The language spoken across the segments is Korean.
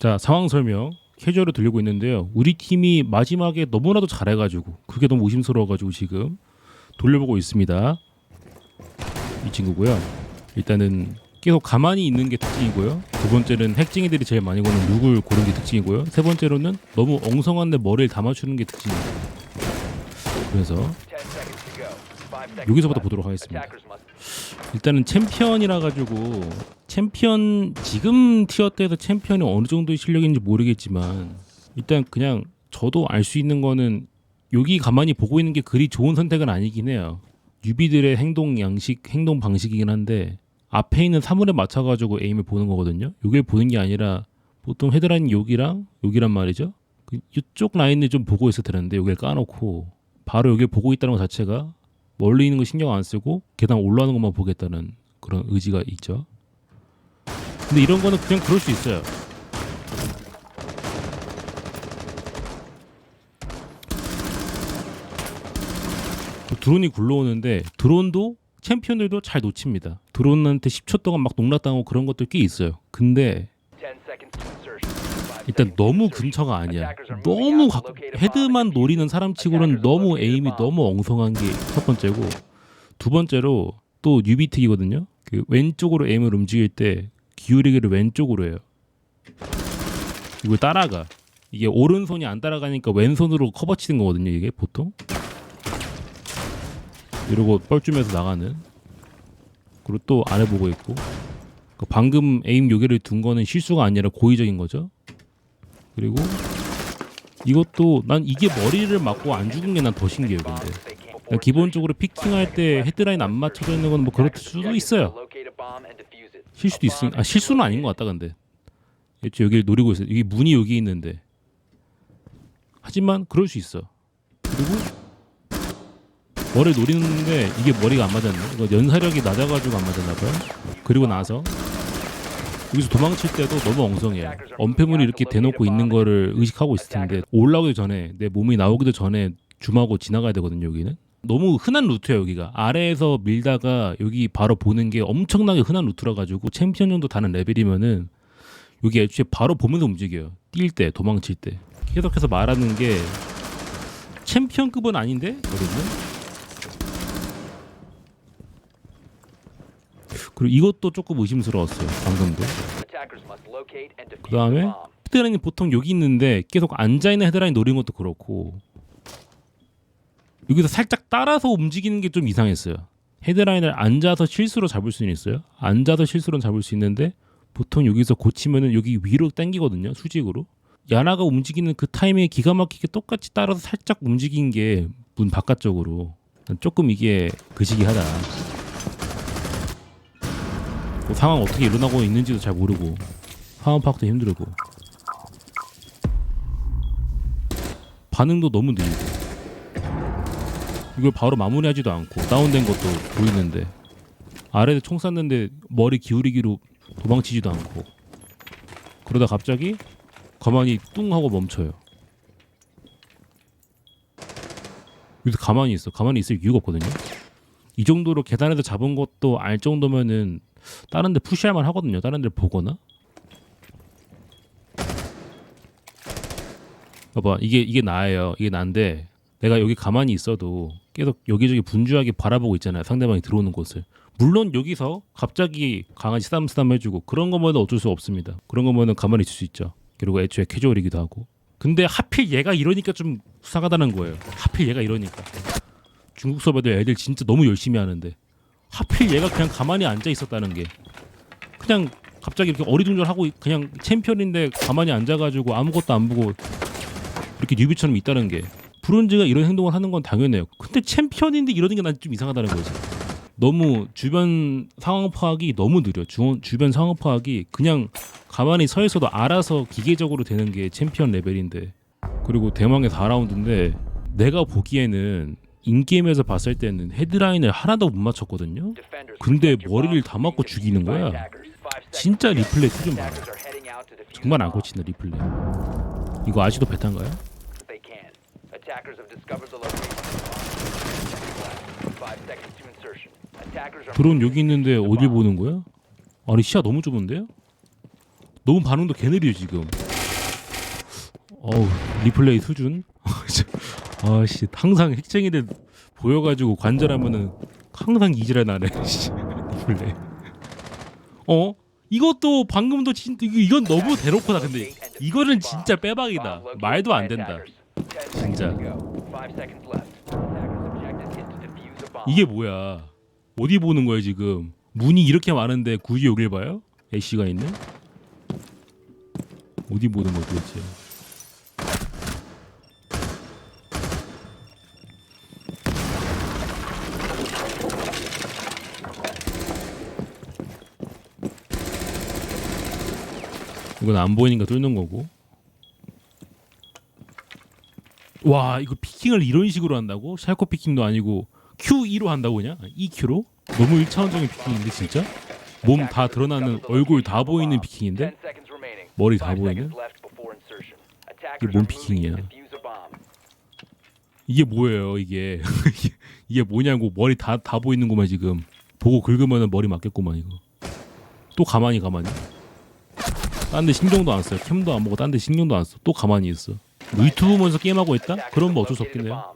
자 상황 설명 캐주얼을 들리고 있는데요. 우리 팀이 마지막에 너무나도 잘해가지고 그게 너무 의심스러워가지고 지금 돌려보고 있습니다. 이 친구고요. 일단은 계속 가만히 있는 게 특징이고요. 두 번째는 핵쟁이들이 제일 많이 고는 룩을 고른 게 특징이고요. 세 번째로는 너무 엉성한데 머리를 다 맞추는 게 특징입니다. 그래서 여기서부터 보도록 하겠습니다. 일단은 챔피언이라 가지고 챔피언 지금 티어 때에서 챔피언이 어느 정도의 실력인지 모르겠지만 일단 그냥 저도 알 수 있는 거는 여기 가만히 보고 있는 게 그리 좋은 선택은 아니긴 해요. 유비들의 행동 양식, 행동 방식이긴 한데 앞에 있는 사물에 맞춰 가지고 에임을 보는 거거든요. 여길 보는 게 아니라 보통 헤드라인 여기랑 여기란 말이죠. 그 이쪽 라인을 좀 보고 있어 되는데 여기를 까놓고 바로 여기를 보고 있다는 것 자체가 멀리 있는 거 신경 안 쓰고 계단 올라오는 것만 보겠다는 그런 의지가 있죠. 근데 이런 거는 그냥 그럴 수 있어요. 그 드론이 굴러오는데 드론도 챔피언들도 잘 놓칩니다. 드론한테 10초 동안 막 농락당하고 그런 것도 꽤 있어요. 근데 일단 너무 근처가 아니야. 너무 가, 헤드만 노리는 사람치고는 너무 에임이 너무 엉성한 게 첫 번째고 두 번째로 또 뉴비틱이거든요. 그 왼쪽으로 에임을 움직일 때 기울이기를 왼쪽으로 해요. 이걸 따라가. 이게 오른손이 안 따라가니까 왼손으로 커버 치는 거거든요. 이게 보통. 이러고 뻘쭘해서 나가는. 그리고 또 안 해보고 있고. 그 방금 에임 요기를 둔 거는 실수가 아니라 고의적인 거죠. 그리고 이것도 난 이게 머리를 맞고 안 죽은 게 난 더 신기해요. 근데 그냥 기본적으로 피킹할 때 헤드라인 안 맞춰져 있는 건 뭐 그럴 수도 있어요. 실수도 있으 아 실수는 아닌 것 같다 근데 애초에 여기를 노리고 있어요. 여기 문이 여기 있는데 하지만 그럴 수 있어. 그리고 머리 노리는데 이게 머리가 안 맞았네. 이거 연사력이 낮아가지고 안 맞았나 봐요. 그리고 나서 여기서 도망칠 때도 너무 엉성해요. 엄폐물이 이렇게 대놓고 있는 거를 의식하고 있을 텐데 올라오기 전에 내 몸이 나오기도 전에 줌하고 지나가야 되거든요. 여기는 너무 흔한 루트예요. 여기가 아래에서 밀다가 여기 바로 보는 게 엄청나게 흔한 루트라 가지고 챔피언 정도 다는 레벨이면은 여기 애초에 바로 보면서 움직여요. 뛸 때, 도망칠 때. 계속해서 말하는 게 챔피언급은 아닌데, 거든요. 그리고 이것도 조금 의심스러웠어요. 방금도. 그 다음에 헤드라인이 보통 여기 있는데 계속 앉아 있는 헤드라인 노리는 것도 그렇고 여기서 살짝 따라서 움직이는 게 좀 이상했어요. 헤드라인을 앉아서 실수로 잡을 수는 있어요. 앉아서 실수로 잡을 수 있는데 보통 여기서 고치면은 여기 위로 당기거든요. 수직으로. 야나가 움직이는 그 타이밍에 기가 막히게 똑같이 따라서 살짝 움직인 게 문 바깥쪽으로 난 조금 이게 그시기하다. 뭐 상황 어떻게 일어나고 있는지도 잘 모르고 상황 파악도 힘들고 반응도 너무 느리고 이걸 바로 마무리하지도 않고 다운된 것도 보이는데 아래에 총 쐈는데 머리 기울이기로 도망치지도 않고 그러다 갑자기 가만히 뚱 하고 멈춰요. 여기서 가만히 있어. 가만히 있을 이유가 없거든요. 이 정도로 계단에서 잡은 것도 알 정도면은 다른 데 푸시할 만 하거든요. 다른 데를 보거나. 봐봐. 이게 이게 나예요. 이게 난데 내가 여기 가만히 있어도 계속 여기저기 분주하게 바라보고 있잖아요 상대방이 들어오는 곳을. 물론 여기서 갑자기 강아지 쓰담쓰담 해주고 그런 거면 어쩔 수 없습니다. 그런 거면 가만히 있을 수 있죠. 그리고 애초에 캐주얼이기도 하고. 근데 하필 얘가 이러니까 좀 수상하다는 거예요. 하필 얘가 이러니까. 중국 서버들 애들 진짜 너무 열심히 하는데. 하필 얘가 그냥 가만히 앉아 있었다는 게. 그냥 갑자기 이렇게 어리둥절하고 그냥 챔피언인데 가만히 앉아가지고 아무것도 안 보고 이렇게 뉴비처럼 있다는 게 브론즈가 이런 행동을 하는 건 당연해요. 근데 챔피언인데 이러는 게 난 좀 이상하다는 거지. 너무 주변 상황 파악이 너무 느려. 주, 주변 상황 파악이 그냥 가만히 서 있어도 알아서 기계적으로 되는 게 챔피언 레벨인데. 그리고 대망의 4라운드인데 내가 보기에는 인게임에서 봤을 때는 헤드라인을 하나도 못 맞췄거든요. 근데 머리를 다 맞고 죽이는 거야. 진짜 리플레이 수준 봐라. 정말 안 고친다 리플레이. 이거 아직도 베타인가요? 드론 여기 있는데 어딜 보는 거야? 아니 시야 너무 좁은데요? 너무 반응도 개 느려 지금. 어우 리플레이 수준? 아씨 항상 핵쟁이들 보여가지고 관절하면은 항상 이질에 나네 씨. 리플레이. 어? 이것도 방금도 이거- 이건 너무 대놓고다 근데 이거는 진짜 빼박이다. 말도 안 된다 진짜. 이게 뭐야? 어디 보는 거야 지금? 문이 이렇게 많은데 굳이 여길 봐요? 애쉬가 있네? 어디 보는 거야 도대체? 이건 안 보이니까 뚫는 거고 와 이거 피킹을 이런 식으로 한다고? 샬코 피킹도 아니고 Q2로 한다고 그냥? 2Q로? 너무 1차원적인 피킹인데 진짜? 몸 다 드러나는 얼굴 다 보이는 피킹인데? 머리 다 보이는? 이게 뭔 피킹이야? 이게 뭐예요 이게 이게- 뭐냐고 머리 다 다 보이는 구만 지금 보고 긁으면 머리 맞겠구만 이거 또 가만히 가만히 딴 데 신경도 안 써요 캠도 안 보고 딴 데 신경도 안 써 또 가만히 있어 뭐 유튜브 보면서 게임하고 있다? 그럼 뭐 어쩔 수 없겠네요.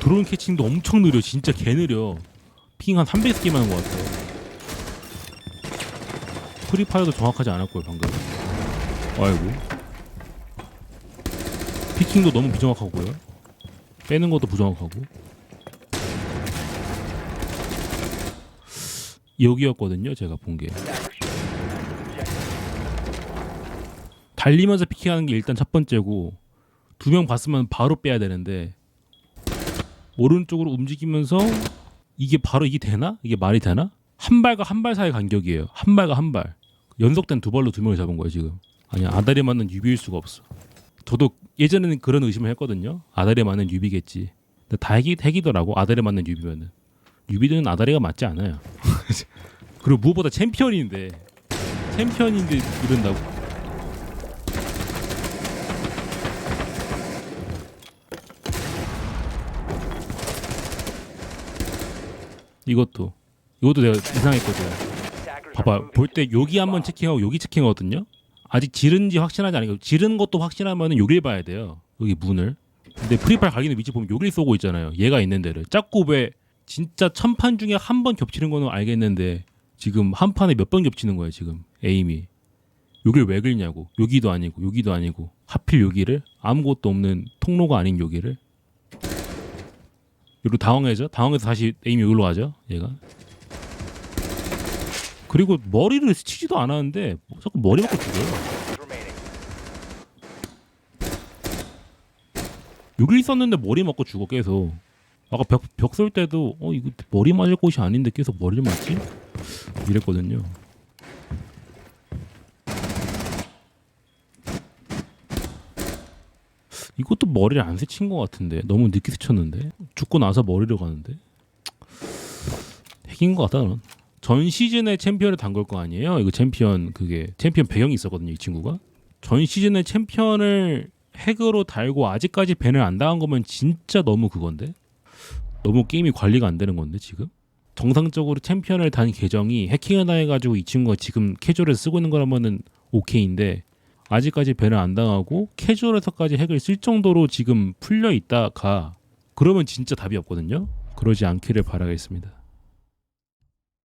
드론 캐칭도 엄청 느려. 진짜 개 느려. 핑 한 300 게임 하는 것 같아 프리파이어도 정확하지 않았고요 방금. 아이고. 피킹도 너무 비정확하고요. 빼는 것도 부정확하고. 여기였거든요 제가 본 게 달리면서 피킹하는 게 일단 첫 번째고 두 명 봤으면 바로 빼야 되는데 오른쪽으로 움직이면서 이게 바로 이게 되나? 이게 말이 되나? 한 발과 한 발 사이 간격이에요. 한 발과 한 발. 연속된 두 발로 두 명을 잡은 거예요 지금. 아니야 아다리 맞는 유비일 수가 없어. 저도 예전에는 그런 의심을 했거든요. 아다리 맞는 유비겠지. 근데 다 핵이, 핵이더라고 아다리 맞는 유비면은. 유비들은 아다리가 맞지 않아요. 그리고 무엇보다 챔피언인데 챔피언인데 이런다고. 이것도 이것도 내가 이상했거든. 봐봐 볼 때 여기 한번 체킹하고 여기 체킹하거든요. 아직 지른지 확실하지 않으니까 지른 것도 확실하면은 여길 봐야 돼요. 여기 문을. 근데 프리파일 가기는 위치 보면 여길 쏘고 있잖아요. 얘가 있는 데를. 자꾸 왜 진짜 천판 중에 한 번 겹치는 거는 알겠는데 지금 한 판에 몇 번 겹치는 거예요 지금 에임이. 여길 왜 긁냐고. 여기도 아니고 여기도 아니고 하필 여기를 아무것도 없는 통로가 아닌 여기를. 여기로 당황해져. 당황해서 다시 에임이 여기로 가죠. 얘가. 그리고 머리를 스치지도 않았는데 뭐 자꾸 머리 맞고 죽어요. 여기 있었는데 머리 맞고 죽어 계속. 아까 벽쏠 때도 어 이거 머리 맞을 곳이 아닌데 계속 머리를 맞지? 이랬거든요. 이것도 머리를 안 스친 것 같은데. 너무 늦게 스쳤는데. 죽고 나서 머리를 가는데. 핵인 것 같다 넌. 전 시즌에 챔피언을 담글 거 아니에요? 이거 챔피언 그게 챔피언 배경이 있었거든요 이 친구가. 전 시즌에 챔피언을 핵으로 달고 아직까지 밴을 안 당한 거면 진짜 너무 그건데? 너무 게임이 관리가 안 되는 건데 지금? 정상적으로 챔피언을 단 계정이 해킹을 당해가지고 이 친구가 지금 캐주얼을 쓰고 있는 거라면은 오케이인데 아직까지 밴을 안 당하고 캐주얼에서까지 핵을 쓸 정도로 지금 풀려 있다가 그러면 진짜 답이 없거든요. 그러지 않기를 바라겠습니다.